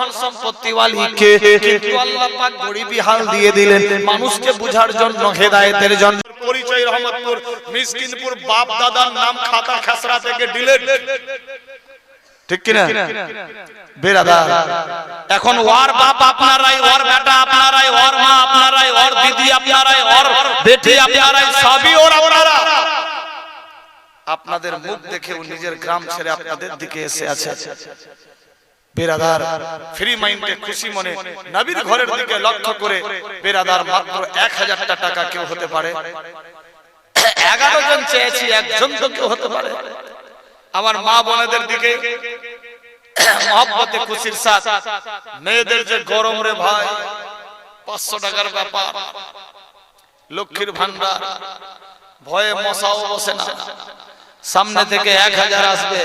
ধন সম্পত্তি ওয়ালিকে কিন্তু আল্লাহ পাক গরিবি হাল দিয়ে দিলেন। মানুষকে বুঝার জন্য হেদায়েতের জন্য। পরিচয় রহমতপুর মিসকিনপুর বাপ দাদার নাম খাতা খাসরা থেকে ডিলেট। ঠিক কিনা? এখন ওর বাপ আপনারাই ওর বেটা আপনারাই ওর মা আপনারাই ওর দিদি আপনারাই ওর বেটি আপনারাই সবই ওর আপনারা আপনাদের মুখ দেখে ও নিজের গ্রাম ছেড়ে আপনাদের দিকে এসে আছে। কেউ হতে পারে। এগারো জন চেয়েছি কেউ হতে পারে। আমার মা বোনেদের দিকে খুশির সাথ। মেয়েদের যে গরম রে ভাই, পাঁচশো টাকার ব্যাপার, লক্ষ্মীর ভান্ডার ভয়ে মশাও বসে সামনে থেকে এক হাজার আসবে।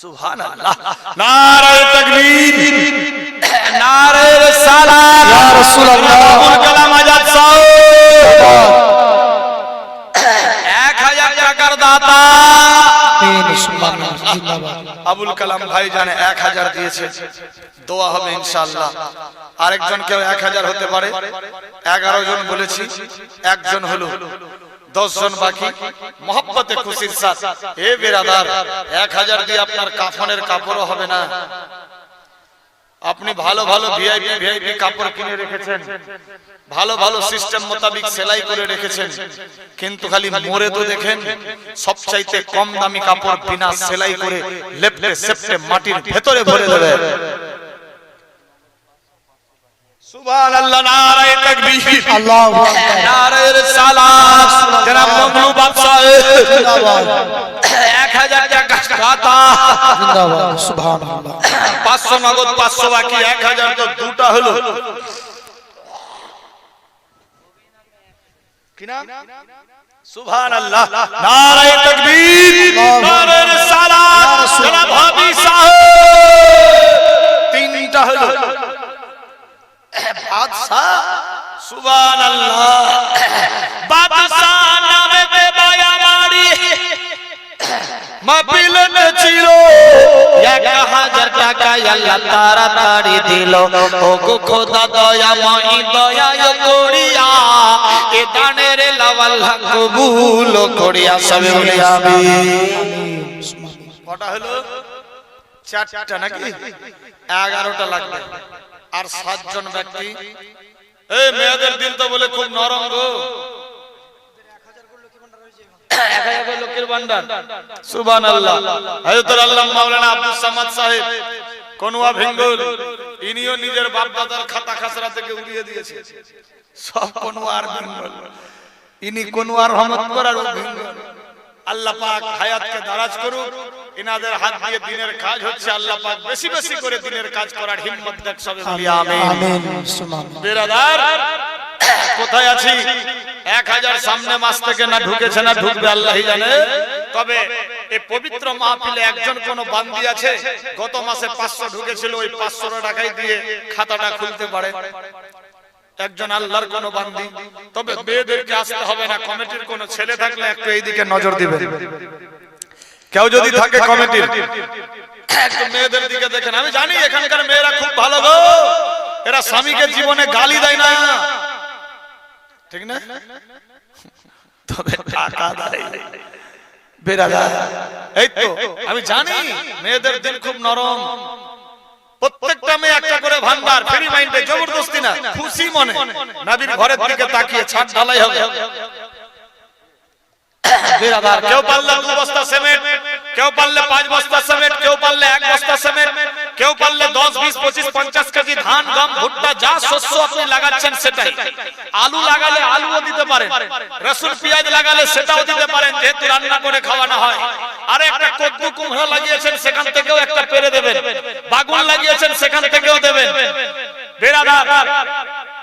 সুবহান আল্লাহ নারায়ে তাকবীর। নারে সালাম ইয়া রাসূলুল্লাহ। আবুল কালাম আজাদ সাহেব। এক হাজার টাকার দাতা। আবুল কালাম ভাই জানে এক হাজার দিয়েছে। দোয়া হবে ইনশাআল্লাহ। আরেকজন কেউ এক হাজার হতে পারে। এগারো জন বলেছি একজন হলো। দশ জন বাকি। মহব্বতে খুশির সাথ। এ বেরাদার, এক হাজার দিয়ে আপনার কাফনের কাপড়ও হবে না। আপনি ভালো ভালো ভিআইপি ভিআইপি কাপড় কিনে রেখেছেন। ভালো ভালো সিস্টেম মোতাবিক সেলাই করে রেখেছেন। কিন্তু খালি মোরে তো দেখেন, সবচাইতে কম দামি কাপড় বিনা সেলাই করে লেপটে সেপটে মাটির ভেতরে ভরে দেবে। সুবহানাল্লাহ নারায়ে তাকবীর। আল্লাহু নারায়ে রিসালাত। জনাব মমলু বাদশাহ। 1000 টাকা খাতা। জিন্দাবাদ। সুবহানাল্লাহ। পাঁচশো নগদ পাঁচশো বাকি এক হাজার তো দুটা হলো। সুবহান আল্লাহ নারায়ে তাকবীর। নারায়ে রিসালাত। জনাব হাবি সাহেব। তিনটা হলো। বাদশাহ। সুবহান আল্লাহ বাদশাহ নামে বেবায়া মারি মাপিলেন ছিল এক হাজার টাকা আল্লাহ তাড়াতাড়ি দিল। ও গো খোদা দয়াময় দয়া করিয়া। এ দানের লাওয়াল্লাহ কবুল করিয়া সবে বলে আমিন। কটা হলো? চারটা নাকি? এগারোটা লাগবে। আর সাতজন ব্যক্তি। এই মেয়েদের দিল তো বলে খুব নরম গো। আল্লাহ মাওলানা আব্দুল সামাদ সাহেব কোনুয়া ভিঙ্গুল ইনিও নিজের বাপ দাদার খাতা খাসরা থেকে উড়িয়ে দিয়েছে। সব ভিঙ্গুল ইনি কোনুয়ার রহমত করার ভিঙ্গুল আল্লাহ পাক হায়াতকে দারাজ করুক। ইনাদের হাত দিয়ে দিনের কাজ হচ্ছে আল্লাহ পাক বেশি বেশি করে দিনের কাজ করার হিম্মত দেখ সবে বলি আমিন। আমিন বেরাদার কোথায় আছি? এক হাজার সামনে মাস থেকে না ঢুকেছে না ঢুকবে আল্লাহই জানে। তবে এই পবিত্র মাহফিলে একজন কোন বান্দি আছে? গত মাসে পাঁচশো ঢুকেছিল ওই পাঁচশো টাকাই দিয়ে খাতাটা খুলতে পারে। একজন আল্লাহর কোন বান্দি। তবে মেয়েদেরকে আসতে হবে না কমিটির কোন ছেলে থাকলে একটু এইদিকে নজর দিবে কেউ যদি থাকে কমিটির মেয়েদের দিকে দেখেন। আমি জানি এখানকার মেয়েরা খুব ভালো গো। এরা স্বামীকে জীবনে গালি দেয় না। ঠিক না? তবে টাকা দেয়। বেরাদার এই তো আমি জানি মেয়েদের দিন খুব নরম। প্রত্যেকটা মেয়ে একটা করে ভান্ডার ফ্রি মাইন্ডে জবরদস্তি না খুশি মনে। নাবির ঘরের দিকে তাকিয়ে ছাদ ঢালাই হবে। কেউ পারলে দু বস্তা সিমেন্ট, কেউ পারলে পাঁচ বস্তা সিমেন্ট, কেউ পারলে এক বস্তা সিমেন্ট, কেউ পারলে দশ, বিশ, পঁচিশ, পঞ্চাশ কেজি ধান, গম, ভুট্টা, যা শস্য আপনি লাগাচ্ছেন সেটাই। আলু লাগালে আলুও দিতে পারেন, রসুন, পেঁয়াজ লাগালে সেটাও দিতে পারেন, যেহেতু রান্না করে খাওয়ানো হয়। আর একটা কদ্দু কুমড়া লাগিয়েছেন, সেখান থেকেও একটা পেরে দেবেন। বাগুন লাগিয়েছেন, সেখান থেকেও দেবেন। বেরাদার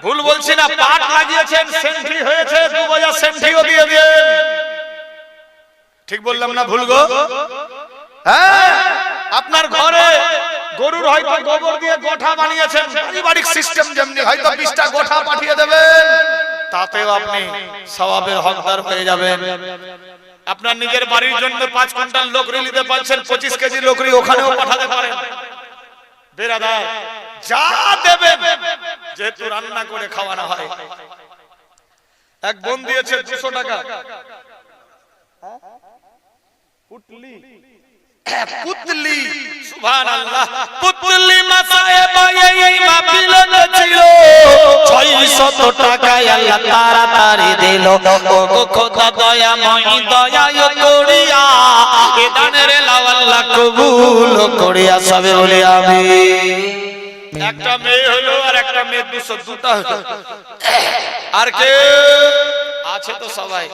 ভুল বলছি না, পাট লাগিয়েছেন, সেন্ট্রি হয়েছে দু বাজার সেন্ট্রিও দিয়ে দিয়ে ঠিক বললাম না ভুল গো? হ্যাঁ আপনার ঘরে গরুর হয়তো গোবর দিয়ে গোঠা বানিয়েছেন পারিবারিক সিস্টেম যেমনি হয়তো বিশটা গোঠা পাঠিয়ে দেবেন তাতেও আপনি স্বভাবের হকদার হয়ে যাবেন। আপনার নিজের বাড়ির জন্য পাঁচ কুইন্টাল লোকরি নিতে পারছেন পঁচিশ কেজি লোকরি ওখানেও পাঠাতে পারেন। বেরাদার যা দেবেন যেহেতু রান্না করে খাওয়ানো হয়। এক বোন দিয়েছে দুশো টাকা। পুতলি সুবহানাল্লাহ। পুতলি মাথায় বাই মাহফিলে ছিল 600 টাকায় আল্লাহ তাড়াতাড়ি দিল। ও খোদা দয়া মই দয়া করিয়া এ দানের লাও আল্লাহ কবুল করিয়া সবে বলি আমি একটা মেয়ে হলো আর একটা মেয়ে দুশো দুটা হলো। আর কে? আছে তো সবাই।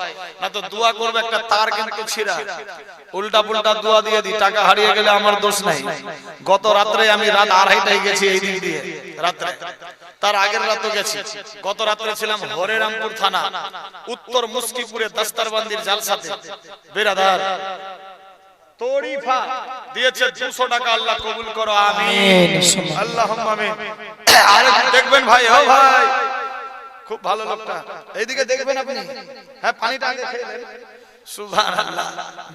না তো দোয়া করবে একটা তার কিন্তু ছিড়া। উল্টা পুল্টা দোয়া দিয়ে দি টাকা হারিয়ে গেলে আমার দোষ নাই। গত রাত্রে আমি রাত আড়াইটায় গেছি এই দিক দিয়ে রাত্রে। তার আগের রাতও গেছি। গত রাত্রে ছিলাম হরেরামপুর থানা উত্তর মুস্কিপুরে দস্তারবান্দির জালসাতে। বেরাদার তরিফা দিয়েছে 200 টাকা আল্লাহ কবুল করো আমিন। আল্লাহুম্মা আমিন। আরে দেখবেন ভাই ও ভাই। খুব ভালো লোকটা। এইদিকে দেখবেন আপনি। হ্যাঁ পানিটা আগে খেয়ে নেন।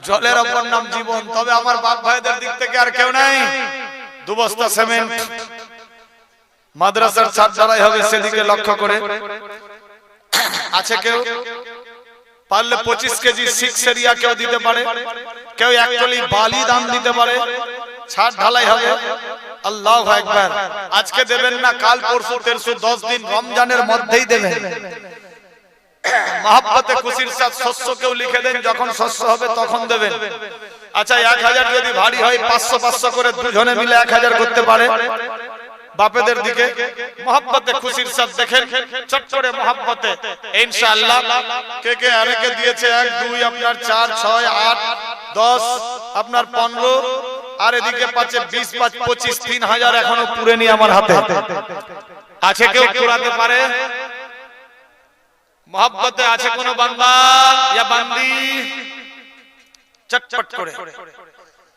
জলের অপর নাম জীবন। তবে আমার বাপ ভাইদের দিক থেকে আর কেউ নাই। দু বস্তা সিমেন্ট। মাদ্রাসার ছাদ ঢালাই হবে সেদিকে লক্ষ্য করে। আছে কেউ? পারলে পঁচিশ কেজি সিক্স এরিয়া কেউ দিতে পারে। কেউ একচল্লিশ বালি দাম দিতে পারে। ছাদ ঢালাই হবে। আল্লাহ একবার আজকে দেবেন না, কাল পরশু, তেরশু, দশ দিন রমজানের মধ্যেই দেবেন। খুশির সাথ শস্য কেউ লিখে দেন, যখন শস্য হবে তখন দেবেন। আচ্ছা এক হাজার যদি ভারী হয়, পাঁচশো পাঁচশো করে দুজনে মিলে এক হাজার করতে পারে। বাপেদের দিকে মহাব্বতে খুশির সাথ দেখেন, চট মহাব্বতে। ইনশাআল্লাহ, কে কে আরেকে দিয়েছে? এক, দুই, আপনার চার, ছয়, আট, দশ, আপনার পনেরো আর এদিকে পাচ্ছে বিশ পাঁচ পঁচিশ তিন হাজার এখনও পুরে নি আমার হাতে। আছে কেউ পুরাতে পারে? মহাব্বতে আছে কোন বান্দা? ইয়া বান্দি। চটপট করে।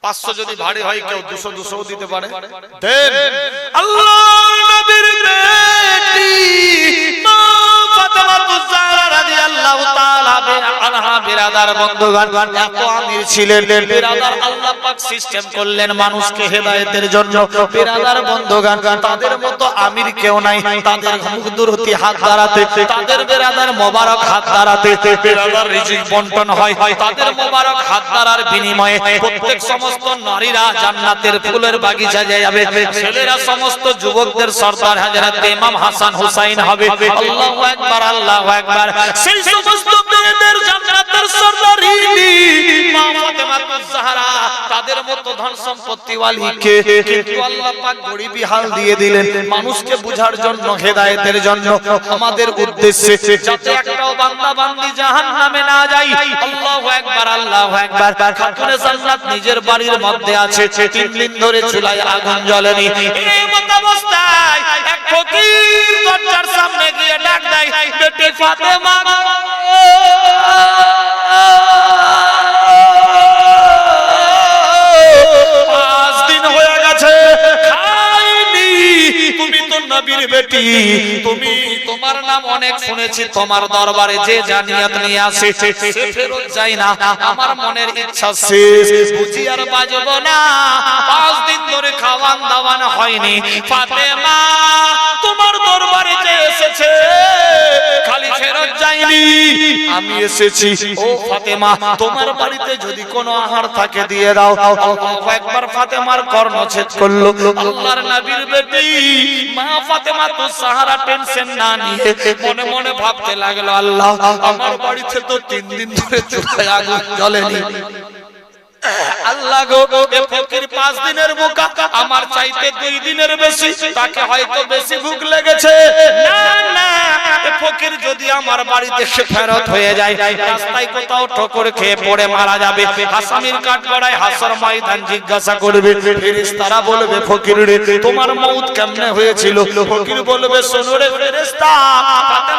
পাঁচশো যদি ভারী হয় কেউ দুশো দুশো দিতে পারে। দেন। আল্লাহ নবীর বেটি মা বন্টন হয়। তাদের হাত বিনিময়ে প্রত্যেক সমস্ত নারীরা জান্নাতের ফুলের বাগিচা যাবে। ছেলেরা সমস্ত যুবকদের হাসান হুসাইন হবে। আল্লাহু আকবার। সেই সমস্ত মেয়েদের জান্নাতের সর্দারিনী মা ফাতেমাতুজ জাহরা, তাদের মতো ধন সম্পত্তি ওয়ালিকে কিন্তু আল্লাহ পাক গরিবী হাল দিয়ে দিলেন। মানুষকে বুঝার জন্য, হেদায়েতের জন্য আমাদের উদ্দেশ্যে যাতে একটাও বান্দা বান্দি জাহান্নামে না যায়। আল্লাহু আকবার আল্লাহু আকবার। খাতুনে জান্নাত নিজের বাড়ির মধ্যে আছে। তিন দিন ধরে চুলায় আগুন জ্বলেনি। এই মত অবস্থায় এক ফকির দরজার সামনে গিয়ে ডাক দেয় বেটি ফাতেমা পাঁচ দিন হয়ে গেছে তুমি তো নবীর বেটি। তুমি তোমার নাম অনেক শুনেছি, তোমার দরবারে যে জানিয়াত নিয়ে আসে ফেরত যায় না। আমার মনের ইচ্ছা শেষ, বুঝি আর বাজবো না। পাঁচ দিন ধরে খাওয়ান দাওয়ান হয়নি। ফাতেমা, তোমার দরবারে যে এসেছে খালি ফেরত যায়নি। আমি এসেছি। ও ফাতেমা তোমার বাড়িতে যদি কোনো আহার থাকে দিয়ে দাও। একবার ফাতেমার কর্ণচ্ছেদ করল। আল্লাহর নবীর বেটি মা ফাতেমা তো সাহারা টেনশন না নিয়ে মনে মনে ভাবতে লাগল আল্লাহ আমার বাড়িতে তো তিন দিন ধরে আগুন জ্বলেনি। আল্লাহ ফকির পাঁচ দিনের বোকা। আমার চাইতে দুই দিনের বেশি, তাকে হয়তো বেশি ভুক লেগেছে। ফকির যদি আমার বাড়ি দেখে ফেরত হয়ে যায়, রাস্তায় কোথাও ঠোকর খেয়ে পড়ে মারা যাবে। হাসামির কাঠ গড়ায় হাসর ময়দান জিজ্ঞাসা করবে, ফেরেশতারা বলবে, ফকির রে, তোমার মউত কেমনে হয়েছিল? ফকির বলবে, শোনো রে ফেরেশতা ফাতেমার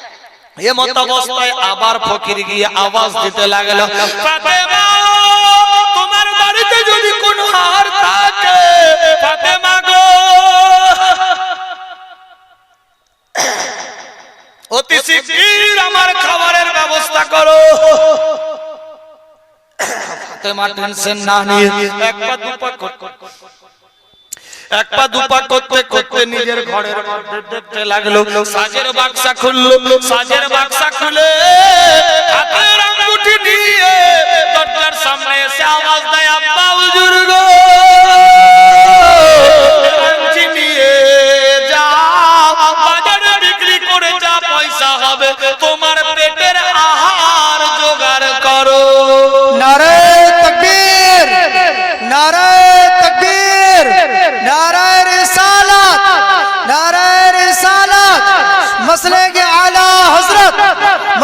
এমত অবস্থায় আবার ফকির গিয়ে আওয়াজ দিতে লাগল তোমার বাড়িতে যদি কোনো হার থাকে অতি শীঘ্র আমার খাবারের ব্যবস্থা করো। ফাতেমা টেনশন না নিয়ে এক পা, দু এক পা দুপা করতে করতে নিজের ঘরের মধ্যে দেখতে লাগল, সাজের বাক্সা খুললো, সাজের বাক্সা খুলে দিয়ে দরজার সামনে এসে আওয়াজ দেয়, আব্বা, হুজুর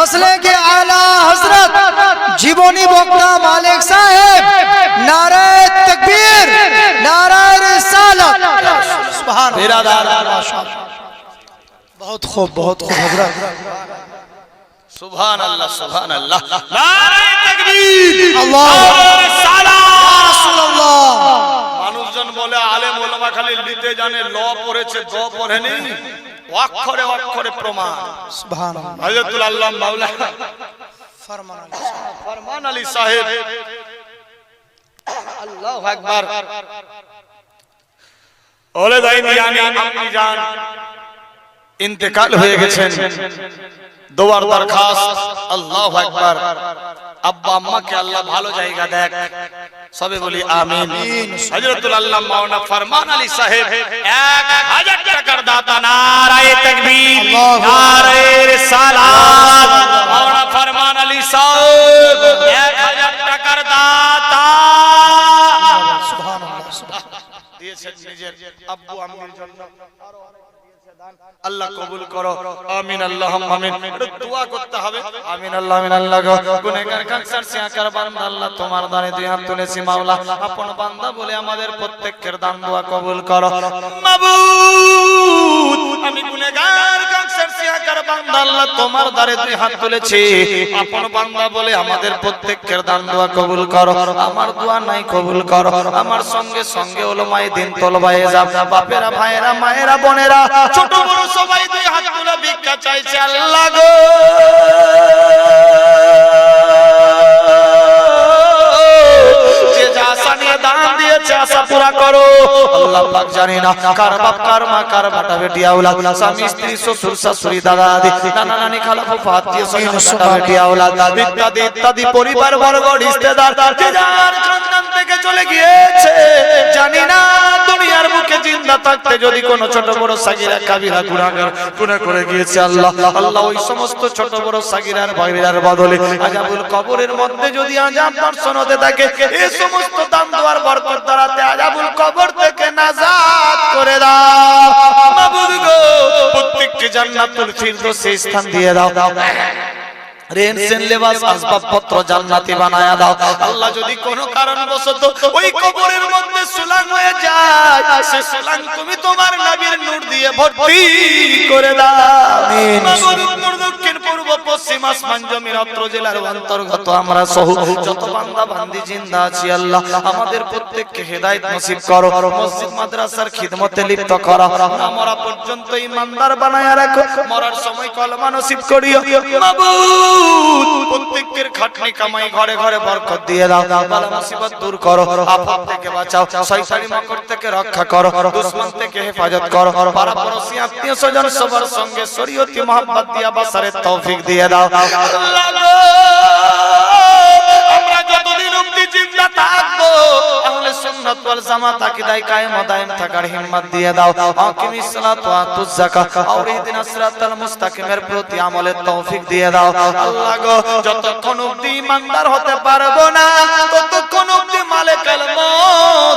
मसले के आला हजरत জীবনী বক্তা মালিক সাহেব নারে তকবীর নারে রিসালত সুবহান बिरादार बहुत खूब बहुत खूब हजरत সুবহান আল্লাহ সুবহান আল্লাহ নারে তাকবীর আল্লাহ নারে সালাম রাসূলুল্লাহ মানুষজন বলে আলেম ওলামা খালি লিতে জানে ল পড়েছে দ পড়েনি অক্ষরে অক্ষরে প্রমাণ। আল্লাহ মাওলানা ফরমান আলী সাহেব। আল্লাহু ওলে আপনি ইন্তেকাল হয়ে গেছেন। দোয়ার দরখাস্ত। আল্লাহু আকবার। আব্বা আম্মাকে আল্লাহ ভালো জায়গা দেখ। সবে বলি আমিন। হযরতুল আল্লাহ মাওলানা ফরমান আলী সাহেব এক হাজার টাকার দাতা নারায়ে তাকবীর। আল্লাহু নারায়ে রিসালাত। মাওলানা ফরমান আলী সাহেব এক হাজার টাকার দাতা। সুবহানাল্লাহ সুবহানাল্লাহ। দিয়েছেন নিজের আব্বু আম্মির জন্য। আল্লাহ কবুল করো। আমিন আল্লাহ আমিন। দোয়া করতে হবে। আমিন আল্লাহ আমিন আল্লাহ গো। কাছার কাকসার সিয়াকার বান্দা আল্লাহ তোমার দানে দুই হাত তুলেছি মাওলা। আপন বান্দা বলে আমাদের প্রত্যেকের দান দোয়া কবুল করো। মাবুদ আমি গুনাহগার বান্দা, আল্লাহ তোমার দারে দুই হাত তুলেছি। আপন বান্দা বলে আমাদের প্রত্যেকের দান দোয়া কবুল করো। আমার দোয়া নাই কবুল করো। আমার সঙ্গে সঙ্গে ওলমায়ে দিন তলবায়ে যা। বাপেরা, ভাইয়েরা, মায়েরা, বোনেরা, ছোট, বড় সবাই দুই হাত তুলে ভিক্ষা চাইছে আল্লাহ গো। যে যা আশা নিয়ে দান দিয়েছে, আশা পুরা করো। আল্লাহ পাক জানি না কার বাপ, কার মা, কার বাটা বেটি আওলাদ স্বামী, স্ত্রী, শ্বশুর, শাশুড়ি, দাদা, দাদি, নানা, নানি, খালা, ফুফা, আত্মীয় স্বজন, বাটা বেটি আওলাদ ইত্যাদি ইত্যাদি, পরিবার, বর্গ রিশতেদার যে যার খানদান থেকে চলে গিয়েছে, জানি না দুনিয়ার বুকে জিন্দা থাকতে যদি কোনো ছোট বড় সাগিরা, কাবিরা গুনাহগার গুনাহ করে গিয়েছে আল্লাহ। আল্লাহ ওই সমস্ত ছোট বড় সাগিরার ভাইরার বদলে আজাবুল কবরের মধ্যে যদি আজাব দর্শন হতে থাকে এই সমস্ত দান দেওয়ার বরকত দ্বারাতে আজাবুল কবর থেকে নাজাত করে দাও। মাবুদ গো প্রত্যেককে জান্নাতুল ফিরদৌসে স্থান দিয়ে দাও। রেন সেন লেবাস আসবাবপত্র জান্নাতি বানায়া দাও। আল্লাহ যদি কোনো কারণবশত ওই কবরের মধ্যে সুলাং হয়ে যায় সে সুলাং তুমি তোমার নবীর নূর দিয়ে ভর্তি করে দাও। আমিন। উত্তর দক্ষিণ পূর্ব পশ্চিম আসমান জমিন অত্র জেলার অন্তর্গত আমরা সহ যত বান্দা বান্দি জিন্দা আছি আল্লাহ আমাদের প্রত্যেককে হেদায়েত নসিব করো। মসজিদ মাদ্রাসার খিদমতে লিপ্ত করো। আমরা পর্যন্ত ইমানদার বানায়া রাখো। মরার সময় কলমা নসিব করিও। মাবুদ প্রত্যেকের খাটনি কামাই, ঘরে ঘরে বরকত দিয়ে দাও। বালা মুসিবত দূর করো আফাত থেকে বাঁচাও, শয়তানি মকর থেকে রক্ষা করো, দুশমন থেকে হেফাজত করো। আত্মীয় স্বজন সবার সঙ্গে শরীয়তি মহব্বত দিয়া বাসারে তৌফিক দিয়ে দাও। আমরা অবধি জিন্দা থাকব। আহলে সুন্নাত ওয়াল জামাত আকীদায় কায়েম দায়েম থাকার হিম্মত দিয়ে দাও। আকিমিস সালাত ওয়া আতুজ যাকাত। আর ইহদিনাস সিরাতাল মুস্তাকিমের প্রতি আমলের তৌফিক দিয়ে দাও। আল্লাহ গো, যতক্ষণ অবধি ইমানদার হতে পারব না, ততক্ষণ অবধি মালিকাল মত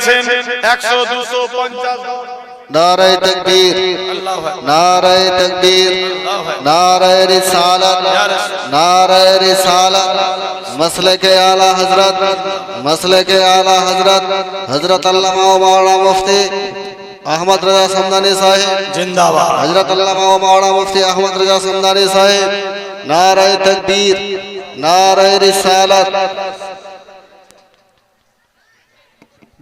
چھن ایک سو دو سو পঞ্চাশ نعرہ تکبیر نعرہ تکبیر نعرہ رسالت نعرہ رسالت مسئلہ کے اعلیٰ حضرت مسئلہ کے اعلیٰ حضرت حضرت اللہ مولا مفتی احمد رضا سمدانی صاحب زندہ باد حضرت اللہ مولا مفتی احمد رضا سمدانی صاحب نعرہ تکبیر نعرہ رسالت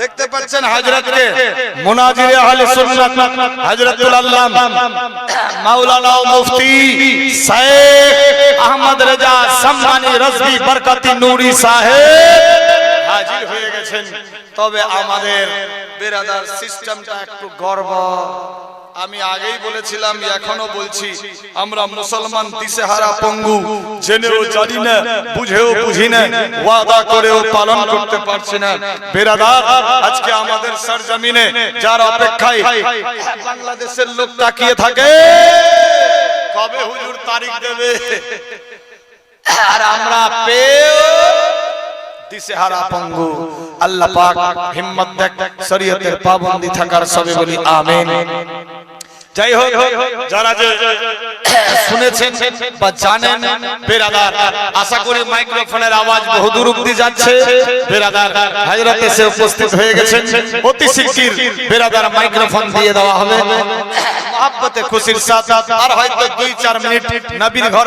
দেখতে পাচ্ছেন হযরতকে মুনাজিরে আহলে সুন্নাত হযরতুল আল্লাম। মাওলানা মুফতি শেখ আহমদ রেজা সম্মানী রজবি বরকতি নূরি সাহেব হাজির হয়ে গেছেন। তবে আমাদের বেরাদার সিস্টেমটা একটু গর্ব। আমি আগেই বলেছিলাম এখনও বলছি, আমরা মুসলমান দিশেহারা পঙ্গু, জেনেও জানি না, বুঝেও বুঝি না, ওয়াদা করেও পালন করতে পারছি না। বেরাদার, আজকে আমাদের সরজমিনে যার অপেক্ষায় বাংলাদেশের লোক তাকিয়ে থাকে। কবে হুজুর তারিখ দেবে? আর আমরা পেও দিশেহারা পঙ্গু। আল্লাহ পাক হিম্মত দেখ, শরীয়তের পাবন্দি থাকার সবে বলি আমিন। যাই হোক যারা যে শুনেছেন বা জানেন বেরাদার আশা করি মাইক্রোফোনের আওয়াজ বহুদূর অব্দি যাচ্ছে। বেরাদার হযরত এসে উপস্থিত হয়ে গেছেন। অতি শিগগির বেরাদার মাইক্রোফোন দিয়ে দেওয়া হবে। মহাব্বতে খুশির সাথে আর হয়তো দুই চার মিনিট নবীর ঘর